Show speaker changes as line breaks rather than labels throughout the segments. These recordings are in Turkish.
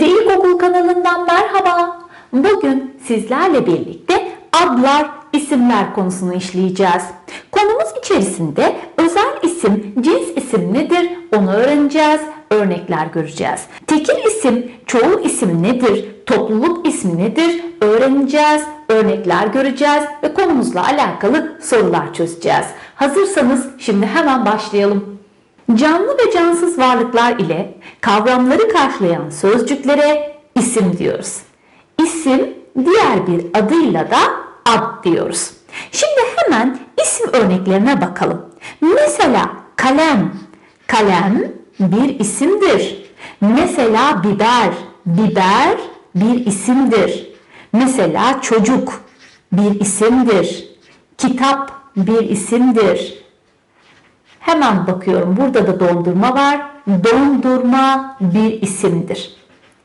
Ece İlkokul kanalından merhaba. Bugün sizlerle birlikte adlar, isimler konusunu işleyeceğiz. Konumuz içerisinde özel isim, cins isim nedir onu öğreneceğiz, örnekler göreceğiz. Tekil isim, çoğul isim nedir, topluluk ismi nedir öğreneceğiz, örnekler göreceğiz ve konumuzla alakalı sorular çözeceğiz. Hazırsanız şimdi hemen başlayalım. Canlı ve cansız varlıklar ile kavramları karşılayan sözcüklere isim diyoruz. İsim diğer bir adıyla da ad diyoruz. Şimdi hemen isim örneklerine bakalım. Mesela kalem. Kalem bir isimdir. Mesela biber. Biber bir isimdir. Mesela çocuk bir isimdir. Kitap bir isimdir. Hemen bakıyorum burada da dondurma var. Dondurma bir isimdir.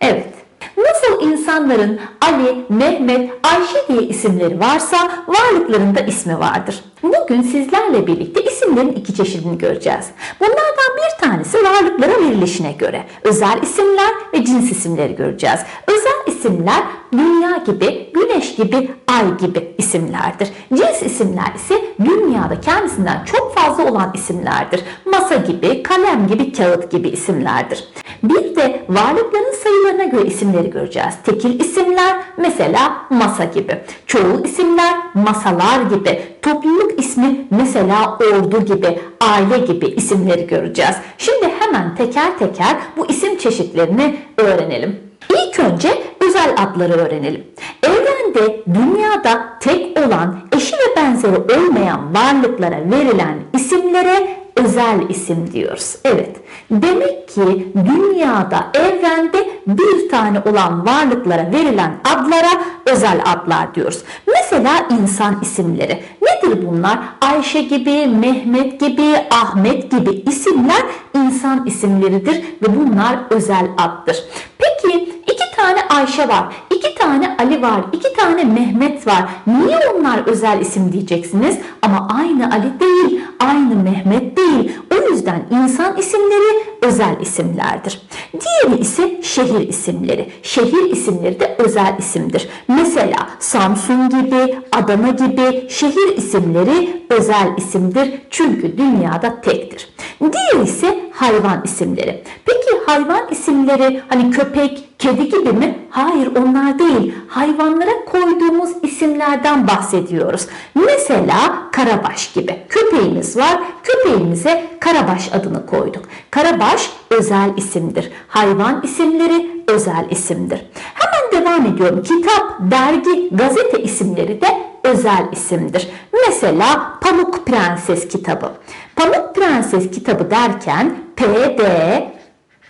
Evet. Nasıl insanların Ali, Mehmet, Ayşe diye isimleri varsa varlıklarında ismi vardır. Bugün sizlerle birlikte isimlerin iki çeşidini göreceğiz. Bunlardan bir tanesi varlıklara verilişine göre. Özel isimler ve cins isimleri göreceğiz. Özel isimler dünya gibi, güneş gibi, ay gibi isimlerdir. Cins isimler ise dünyada kendisinden çok fazla olan isimlerdir. Masa gibi, kalem gibi, kağıt gibi isimlerdir. Bir de varlıkların sayılarına göre isimleri göreceğiz. Tekil isimler mesela masa gibi. Çoğul isimler masalar gibi. Topluluk ismi mesela ordu gibi, aile gibi isimleri göreceğiz. Şimdi hemen teker teker bu isim çeşitlerini öğrenelim. İlk önce özel adları öğrenelim. Evrende dünyada tek olan eşi ve benzeri olmayan varlıklara verilen isimlere özel isim diyoruz. Evet. Demek ki dünyada, evrende bir tane olan varlıklara verilen adlara özel adlar diyoruz. Mesela insan isimleri. Nedir bunlar? Ayşe gibi, Mehmet gibi, Ahmet gibi isimler insan isimleridir ve bunlar özel addır. Peki iki tane Ayşe var, iki tane Ali var, iki tane Mehmet var. Niye onlar özel isim diyeceksiniz? Ama aynı Ali değil, aynı Mehmet değil. O yüzden insan isimleri özel isimlerdir. Diğeri ise şehir isimleri. Şehir isimleri de özel isimdir. Mesela Samsun gibi, Adana gibi şehir isimleri özel isimdir. Çünkü dünyada tektir. Diğeri ise hayvan isimleri. Peki hayvan isimleri hani köpek, kedi gibi mi? Hayır onlar değil. Hayvanlara koyduğumuz isimlerden bahsediyoruz. Mesela Karabaş gibi. Köpeğimiz var. Köpeğimize Karabaş adını koyduk. Karabaş özel isimdir. Hayvan isimleri özel isimdir. Hemen devam ediyorum. Kitap, dergi, gazete isimleri de özel isimdir. Mesela Pamuk Prenses kitabı. Pamuk Prenses kitabı derken PD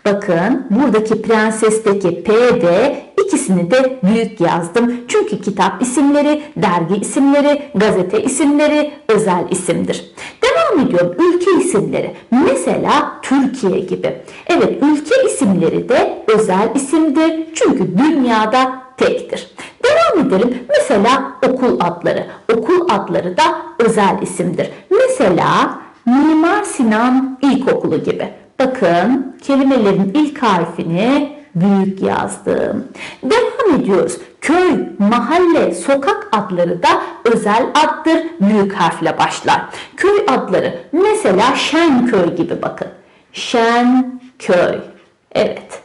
Bakın buradaki prensesteki PD ikisini de büyük yazdım. Çünkü kitap isimleri, dergi isimleri, gazete isimleri özel isimdir. Devam ediyorum ülke isimleri. Mesela Türkiye gibi. Evet ülke isimleri de özel isimdir. Çünkü dünyada tektir. Devam edelim. Mesela okul adları. Okul adları da özel isimdir. Mesela Mimar Sinan İlkokulu gibi. Bakın kelimelerin ilk harfini büyük yazdım. Devam ediyoruz. Köy, mahalle, sokak adları da özel addır. Büyük harfle başlar. Köy adları mesela Şenköy gibi bakın. Şenköy. Evet.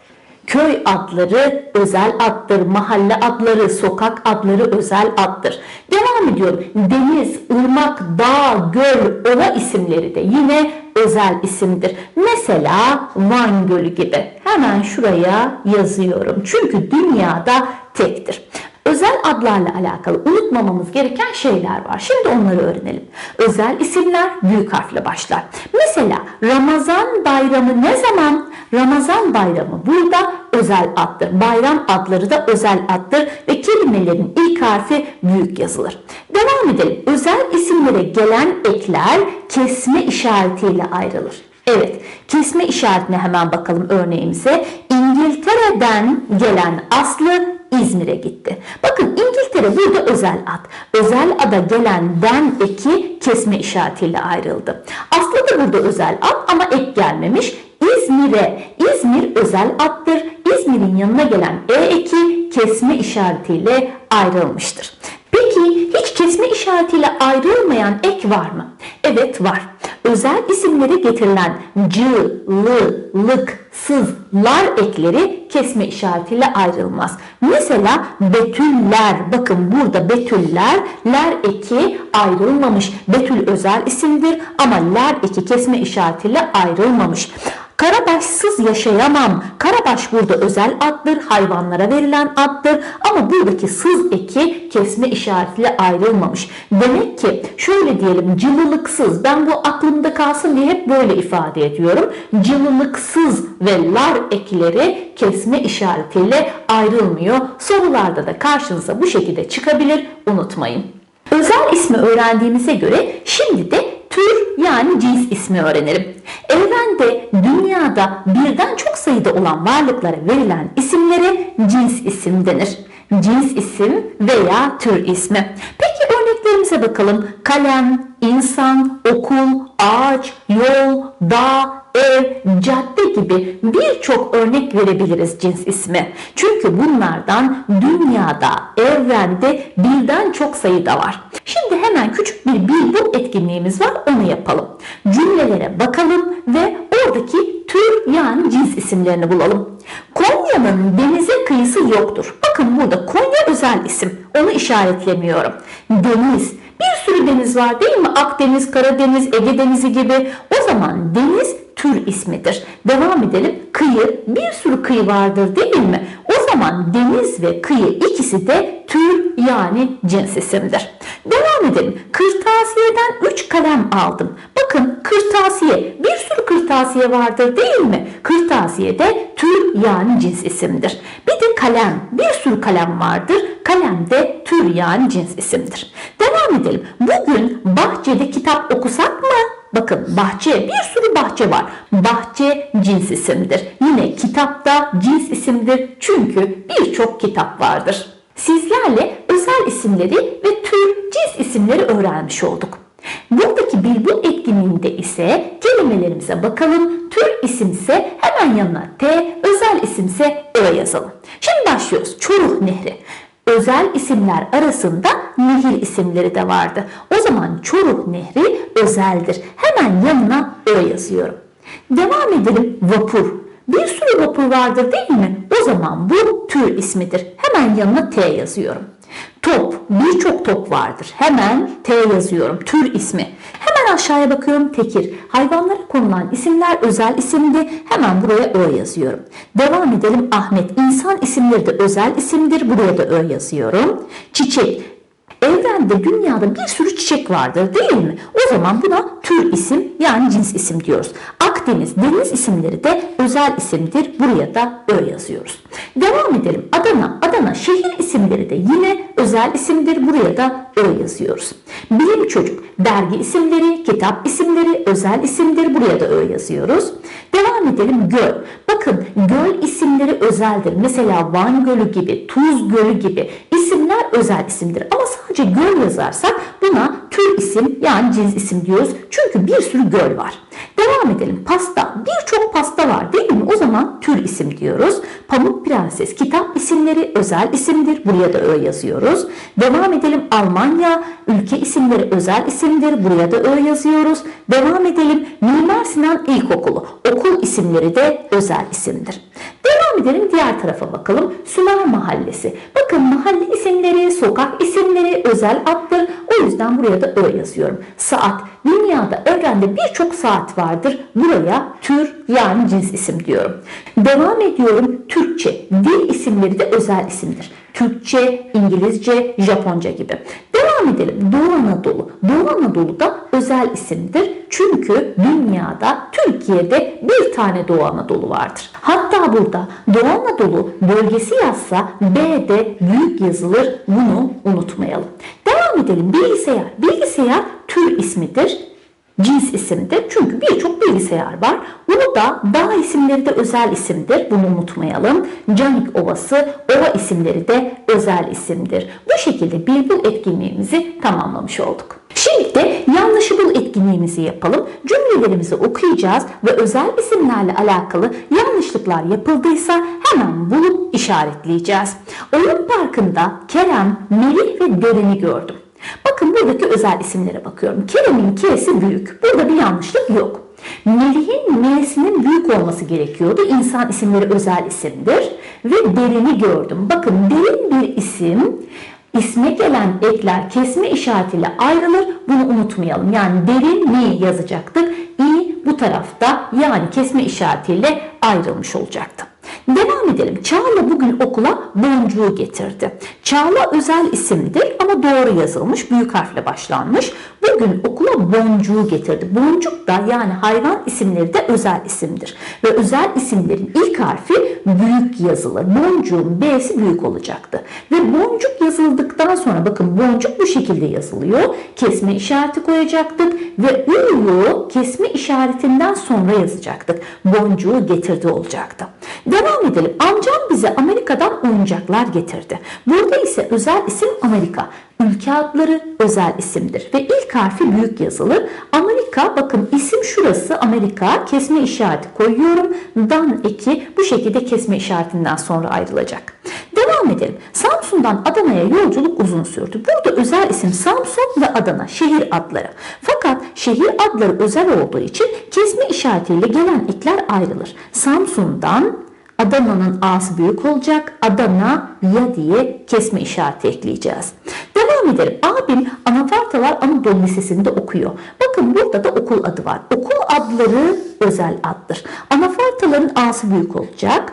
Köy adları özel addır, mahalle adları, sokak adları özel addır. Devam ediyorum. Deniz, ırmak, dağ, göl, ova isimleri de yine özel isimdir. Mesela Van Gölü gibi. Hemen şuraya yazıyorum. Çünkü dünyada tektir. Özel adlarla alakalı unutmamamız gereken şeyler var. Şimdi onları öğrenelim. Özel isimler büyük harfle başlar. Mesela Ramazan bayramı ne zaman? Ramazan bayramı burada özel addır. Bayram adları da özel addır ve kelimelerin ilk harfi büyük yazılır. Devam edelim. Özel isimlere gelen ekler kesme işaretiyle ayrılır. Evet, kesme işaretine hemen bakalım örneğimize. İngiltere'den gelen Aslı İzmir'e gitti. Bakın İngiltere burada özel ad. Özel ada gelen den eki kesme işaretiyle ayrıldı. Aslı da burada özel ad ama ek gelmemiş. İzmir'e, İzmir özel addır. İzmir'in yanına gelen E eki kesme işaretiyle ayrılmıştır. Peki hiç kesme işaretiyle ayrılmayan ek var mı? Evet var. Özel isimlere getirilen c, l, lık, sız, lar ekleri kesme işaretiyle ayrılmaz. Mesela betüller, bakın burada betüller, ler eki ayrılmamış. Betül özel isimdir ama ler eki kesme işaretiyle ayrılmamış. Karabaşsız yaşayamam. Karabaş burada özel addır, hayvanlara verilen addır ama buradaki sız eki kesme işaretiyle ayrılmamış. Demek ki şöyle diyelim cılılıksız, ben bu aklımda kalsın diye hep böyle ifade ediyorum. Cılılıksız ve lar ekleri kesme işaretiyle ayrılmıyor. Sorularda da karşınıza bu şekilde çıkabilir, unutmayın. Özel ismi öğrendiğimize göre şimdi de tür yani cins ismi öğrenelim. Evrende, dünyada birden çok sayıda olan varlıklara verilen isimlere cins isim denir. Cins isim veya tür ismi. Peki örneklerimize bakalım. Kalem, insan, okul, ağaç, yol, dağ, ev, cadde gibi birçok örnek verebiliriz cins ismi. Çünkü bunlardan dünyada, evrende birden çok sayıda var. Şimdi hemen küçük bir bilbu etkinliğimiz var onu yapalım. Cümlelere bakalım ve oradaki tür yani cins isimlerini bulalım. Konya'nın denize kıyısı yoktur. Bakın burada Konya özel isim. Onu işaretlemiyorum. Deniz. Bir sürü deniz var değil mi? Akdeniz, Karadeniz, Ege Denizi gibi. O zaman deniz tür ismidir. Devam edelim. Kıyı, bir sürü kıyı vardır değil mi? Zaman deniz ve kıyı ikisi de tür yani cins isimdir. Devam edelim. Kırtasiyeden 3 kalem aldım. Bakın kırtasiye, bir sürü kırtasiye vardır değil mi? Kırtasiye de tür yani cins isimdir. Bir de kalem, bir sürü kalem vardır. Kalem de tür yani cins isimdir. Devam edelim. Bugün bahçede kitap okusak mı? Bakın bahçe bir sürü bahçe var. Bahçe cins isimdir. Yine kitapta cins isimdir çünkü birçok kitap vardır. Sizlerle özel isimleri ve tür cins isimleri öğrenmiş olduk. Buradaki bilgi etkinliğinde ise kelimelerimize bakalım. Tür isimse hemen yanına T, özel isimse Ö yazalım. Şimdi başlıyoruz. Çoruh Nehri. Özel isimler arasında nehir isimleri de vardı. O zaman Çoruh Nehri özeldir. Hemen yanına Ö yazıyorum. Devam edelim. Vapur. Bir sürü vapur vardır değil mi? O zaman bu tür ismidir. Hemen yanına T yazıyorum. Top, birçok top vardır. Hemen T yazıyorum. Tür ismi. Aşağıya bakıyorum tekir. Hayvanlara konulan isimler özel isimdi. Hemen buraya Ö yazıyorum. Devam edelim Ahmet. İnsan isimleri de özel isimdir. Buraya da Ö yazıyorum. Çiçek. Evrende, dünyada bir sürü çiçek vardır değil mi? O zaman buna tür isim yani cins isim diyoruz. Akdeniz, deniz isimleri de özel isimdir. Buraya da Ö yazıyoruz. Devam edelim. Adana, Adana şehir isimleri de yine özel isimdir. Buraya da Ö yazıyoruz. Bilim çocuk, dergi isimleri, kitap isimleri özel isimdir. Buraya da Ö yazıyoruz. Devam edelim göl. Bakın göl isimleri özeldir. Mesela Van Gölü gibi, Tuz Gölü gibi isimler özel isimdir. Ama sadece göl yazarsak buna tür isim yani cins isim diyoruz. Çünkü bir sürü göl var. Devam edelim. Pasta. Birçok pasta var değil mi? O zaman tür isim diyoruz. Pamuk Prenses. Kitap isimleri özel isimdir. Buraya da Ö yazıyoruz. Devam edelim. Almanya. Ülke isimleri özel isimdir. Buraya da Ö yazıyoruz. Devam edelim. Mimar Sinan İlkokulu. Okul isimleri de özel isimdir. Devam edelim diğer tarafa bakalım. Sümer Mahallesi. Bakın mahalle isimleri, sokak isimleri özel addır. O yüzden buraya da Ö yazıyorum. Saat. Dünyada, evrende birçok saat vardır. Buraya tür yani cins isim diyorum. Devam ediyorum. Türkçe. Dil isimleri de özel isimdir. Türkçe, İngilizce, Japonca gibi. Devam edelim. Doğu Anadolu. Doğu Anadolu da özel isimdir. Çünkü dünyada, Türkiye'de bir tane Doğu Anadolu vardır. Hatta burada Doğu Anadolu bölgesi yazsa B'de büyük yazılır. Bunu unutmayalım. Devam edelim. Bilgisayar. Bilgisayar tür ismidir cins isimdir. Çünkü birçok bilgisayar var. Bunu da dağ isimleri de özel isimdir. Bunu unutmayalım. Canik Ovası, ova isimleri de özel isimdir. Bu şekilde bilbul etkinliğimizi tamamlamış olduk. Şimdi de yanlışı bul etkinliğimizi yapalım. Cümlelerimizi okuyacağız ve özel isimlerle alakalı yanlış yanlışlıklar yapıldıysa hemen bulup işaretleyeceğiz. Oyun parkında Kerem, Melih ve Deren'i gördüm. Bakın buradaki özel isimlere bakıyorum. Kerem'in K'si büyük. Burada bir yanlışlık yok. Melih'in M'sinin büyük olması gerekiyordu. İnsan isimleri özel isimdir. Ve Deren'i gördüm. Bakın derin bir isim isme gelen ekler kesme işaretiyle ayrılır. Bunu unutmayalım. Yani derin mi yazacaktık? İ bu tarafta yani kesme işaretiyle ayrılmış olacaktı. Devam edelim. Çağla bugün okula boncuğu getirdi. Çağla özel isimdir ama doğru yazılmış. Büyük harfle başlanmış. Bugün okula boncuğu getirdi. Boncuk da yani hayvan isimleri de özel isimdir. Ve özel isimlerin ilk harfi büyük yazılır. Boncuğun B'si büyük olacaktı. Ve boncuk yazıldıktan sonra bakın boncuk bu şekilde yazılıyor. Kesme işareti koyacaktık ve Ü'yu kesme işaretinden sonra yazacaktık. Boncuğu getirdi olacaktı. Devam edelim. Amcam bize Amerika'dan oyuncaklar getirdi. Burada ise özel isim Amerika. Ülke adları özel isimdir ve ilk harfi büyük yazılır. Amerika bakın isim şurası Amerika kesme işareti koyuyorum. Dan eki bu şekilde kesme işaretinden sonra ayrılacak. Devam edelim. Samsun'dan Adana'ya yolculuk uzun sürdü. Burada özel isim Samsun ve Adana şehir adları. Fakat şehir adları özel olduğu için kesme işaretiyle gelen ekler ayrılır. Samsun'dan Adana'nın A'sı büyük olacak. Adana ya diye kesme işareti ekleyeceğiz. Devam edelim. Abim Anafartalar Anadolu Lisesi'nde okuyor. Bakın burada da okul adı var. Okul adları özel addır. Anafartaların A'sı büyük olacak.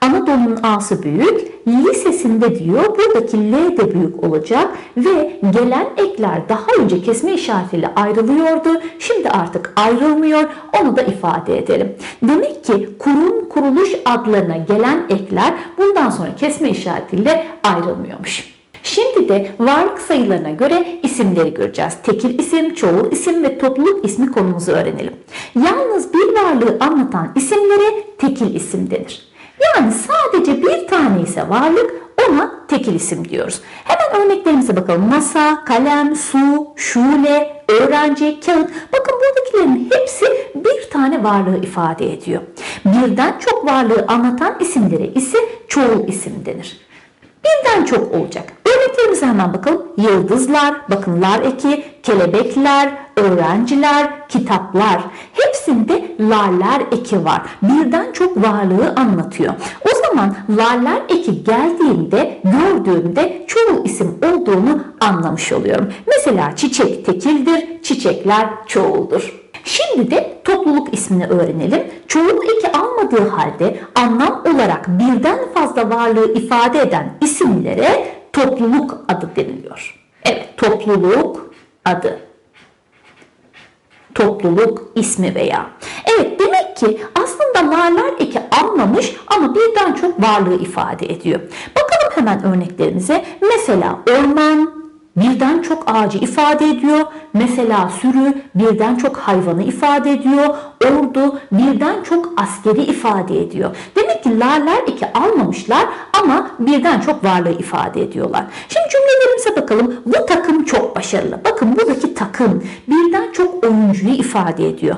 Anadolu'nun A'sı büyük, lisesinde diyor buradaki L de büyük olacak ve gelen ekler daha önce kesme işaretiyle ayrılıyordu. Şimdi artık ayrılmıyor. Onu da ifade edelim. Demek ki kurum kuruluş adlarına gelen ekler bundan sonra kesme işaretiyle ayrılmıyormuş. Şimdi de varlık sayılarına göre isimleri göreceğiz. Tekil isim, çoğul isim ve topluluk ismi konumuzu öğrenelim. Yalnız bir varlığı anlatan isimlere tekil isim denir. Yani sadece bir tane ise varlık ona tekil isim diyoruz. Hemen örneklerimize bakalım. Masa, kalem, su, şule, öğrenci, kağıt. Bakın buradakilerin hepsi bir tane varlığı ifade ediyor. Birden çok varlığı anlatan isimlere ise çoğul isim denir. Birden çok olacak. Örneklerimize hemen bakalım. Yıldızlar, bakın lar eki, kelebekler, öğrenciler, kitaplar. Hepsinde larlar eki var. Birden çok varlığı anlatıyor. O zaman larlar eki geldiğinde, gördüğümde çoğu isim olduğunu anlamış oluyorum. Mesela çiçek tekildir, çiçekler çoğuldur. Şimdi de topluluk ismini öğrenelim. Çoğul eki almadığı halde anlam olarak birden fazla varlığı ifade eden isimlere topluluk adı deniliyor. Evet, topluluk adı. Topluluk ismi veya. Evet, demek ki aslında varlar eki almamış ama birden çok varlığı ifade ediyor. Bakalım hemen örneklerimize. Mesela orman, birden çok ağacı ifade ediyor. Mesela sürü birden çok hayvanı ifade ediyor. Ordu birden çok askeri ifade ediyor. Demek ki larlar iki almamışlar ama birden çok varlığı ifade ediyorlar. Şimdi cümlelerimize bakalım. Bu takım çok başarılı. Bakın buradaki takım birden çok oyuncuyu ifade ediyor.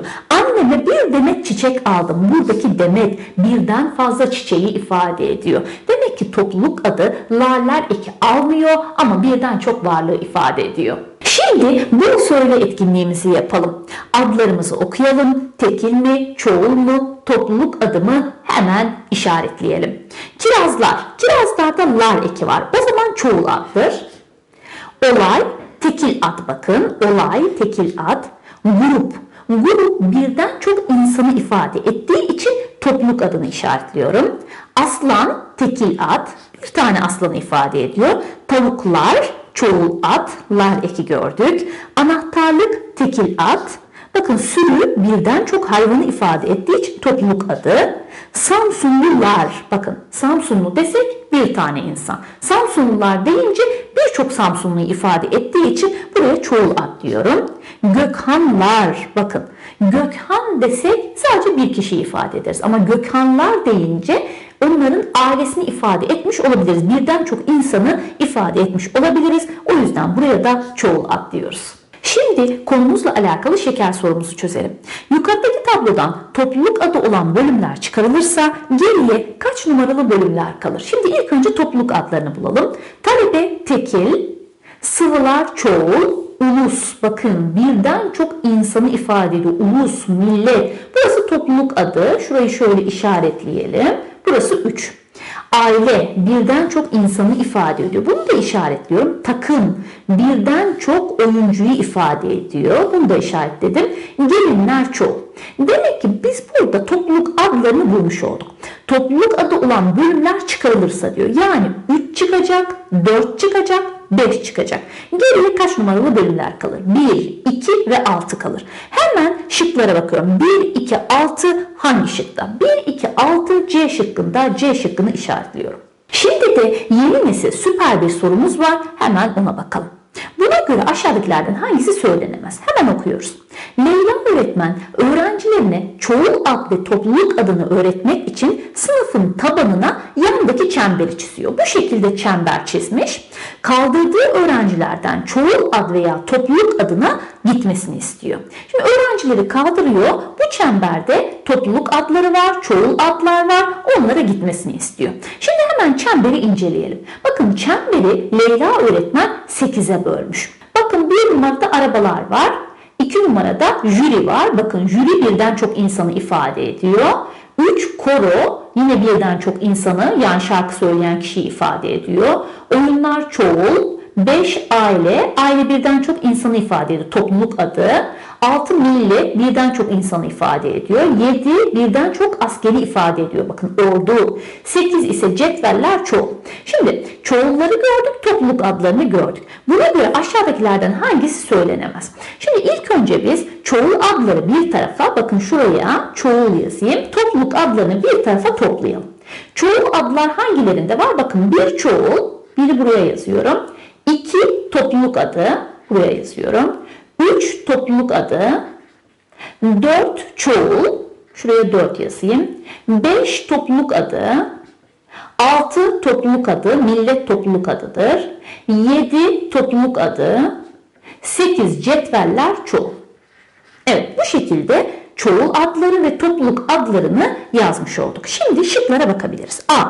Anneme bir demet çiçek aldım. Buradaki demet birden fazla çiçeği ifade ediyor. Demek ki topluluk adı larlar eki almıyor ama birden çok varlığı ifade ediyor. Şimdi bu söyle etkinliğimizi yapalım. Adlarımızı okuyalım. Tekil mi, çoğul mu, topluluk adımı hemen işaretleyelim. Kirazlar. Kirazlarda lar eki var. O zaman çoğul addır. Olay, tekil ad bakın. Olay, tekil ad. Grup. Grup birden çok insanı ifade ettiği için topluluk adını işaretliyorum. Aslan, tekil ad. Bir tane aslanı ifade ediyor. Tavuklar, çoğul ad, lar eki gördük. Anahtarlık, tekil ad. Bakın sürü birden çok hayvanı ifade ettiği için topluluk adı. Samsunlular, bakın Samsunlu desek bir tane insan. Samsunlular deyince birçok Samsunluyu ifade ettiği için buraya çoğul ad diyorum. Gökhanlar, bakın Gökhan desek sadece bir kişi ifade ederiz. Ama Gökhanlar deyince onların ailesini ifade etmiş olabiliriz. Birden çok insanı ifade etmiş olabiliriz. O yüzden buraya da çoğul ad diyoruz. Şimdi konumuzla alakalı şeker sorumuzu çözelim. Yukarıdaki tablodan topluluk adı olan bölümler çıkarılırsa geriye kaç numaralı bölümler kalır? Şimdi ilk önce topluluk adlarını bulalım. Talebe tekil, sıvılar çoğul, ulus. Bakın birden çok insanı ifade ediyor. Ulus, millet. Burası topluluk adı. Şurayı şöyle işaretleyelim. Burası 3. Aile birden çok insanı ifade ediyor. Bunu da işaretliyorum. Takım birden çok oyuncuyu ifade ediyor. Bunu da işaretledim. Gelinler çok. Demek ki biz burada topluluk adlarını bulmuş olduk. Topluluk adı olan bölümler çıkarılırsa diyor. Yani 3 çıkacak, 4 çıkacak, 5 çıkacak. Geriye kaç numaralı bölümler kalır? 1, 2 ve 6 kalır. Hemen şıklara bakıyorum. 1, 2, 6 hangi şıkta? 1, 2, 6 C şıkkında C şıkkını işaretliyorum. Şimdi de yeni nesil süper bir sorumuz var. Hemen ona bakalım. Buna göre aşağıdakilerden hangisi söylenemez? Hemen okuyoruz. Leyla öğretmen öğrencilerine çoğul ad ve topluluk adını öğretmek için sınıfın tabanına yanındaki çemberi çiziyor. Bu şekilde çember çizmiş. Kaldırdığı öğrencilerden çoğul ad veya topluluk adına gitmesini istiyor. Şimdi öğrencileri kaldırıyor. Bu çemberde topluluk adları var, çoğul adlar var. Onlara gitmesini istiyor. Şimdi hemen çemberi inceleyelim. Bakın çemberi Leyla öğretmen 8'e bölmüş. Bakın bir numarada arabalar var. 2 numarada jüri var. Bakın jüri birden çok insanı ifade ediyor. 3 koro yine birden çok insanı yani şarkı söyleyen kişiyi ifade ediyor. Oyunlar çoğul. 5 aile, aile birden çok insanı ifade ediyor. Topluluk adı. 6 milli birden çok insanı ifade ediyor. 7 birden çok askeri ifade ediyor. Bakın ordu. 8 ise cetveller çoğul. Şimdi çoğulları gördük, topluluk adlarını gördük. Buna göre aşağıdakilerden hangisi söylenemez? Şimdi ilk önce biz çoğul adları bir tarafa, bakın şuraya çoğul yazayım. Topluluk adlarını bir tarafa toplayalım. Çoğul adlar hangilerinde var? Bakın bir çoğul, biri buraya yazıyorum. 2 topluluk adı, buraya yazıyorum. 3 topluluk adı, 4 çoğul, şuraya 4 yazayım. 5 topluluk adı, 6 topluluk adı, millet topluluk adıdır. 7 topluluk adı, 8 cetveller çoğul. Evet bu şekilde çoğul adları ve topluluk adlarını yazmış olduk. Şimdi şıklara bakabiliriz. A.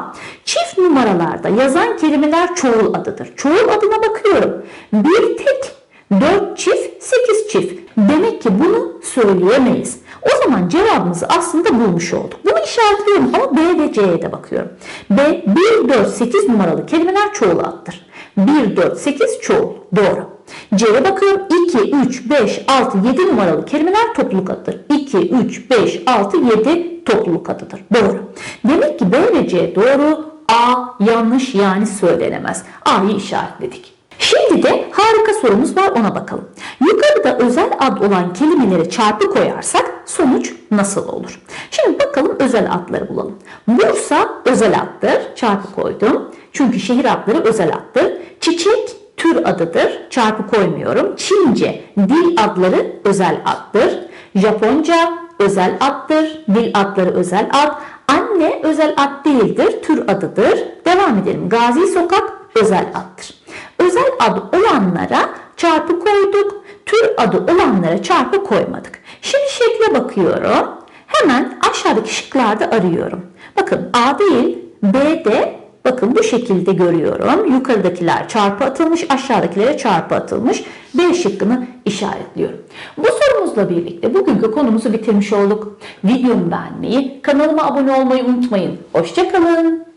Çift numaralarda yazan kelimeler çoğul adıdır. Çoğul adına bakıyorum. Bir tek, dört çift, sekiz çift. Demek ki bunu söyleyemeyiz. O zaman cevabımızı aslında bulmuş olduk. Bunu işaretliyorum ama B ve C'ye de bakıyorum. B, 1, 4, 8 numaralı kelimeler çoğul addır. 1, 4, 8 çoğul. Doğru. C'ye bakıyorum. 2, 3, 5, 6, 7 numaralı kelimeler topluluk adıdır. 2, 3, 5, 6, 7 topluluk adıdır. Doğru. Demek ki B ve C doğru. A yanlış yani söylenemez. A'yı işaretledik. Şimdi de harika sorumuz var ona bakalım. Yukarıda özel ad olan kelimelere çarpı koyarsak sonuç nasıl olur? Şimdi bakalım özel adları bulalım. Bursa özel addır. Çarpı koydum. Çünkü şehir adları özel addır. Çiçek tür adıdır. Çarpı koymuyorum. Çince dil adları özel addır. Japonca özel addır. Dil adları özel ad. Anne özel ad değildir. Tür adıdır. Devam edelim. Gazi Sokak özel addır. Özel adı olanlara çarpı koyduk. Tür adı olanlara çarpı koymadık. Şimdi şekle bakıyorum. Hemen aşağıdaki şıklarda arıyorum. Bakın A değil B de bakın bu şekilde görüyorum. Yukarıdakiler çarpı atılmış, aşağıdakilere çarpı atılmış. B şıkkını işaretliyorum. Bu sorumuzla birlikte bugünkü konumuzu bitirmiş olduk. Videomu beğenmeyi, kanalıma abone olmayı unutmayın. Hoşçakalın.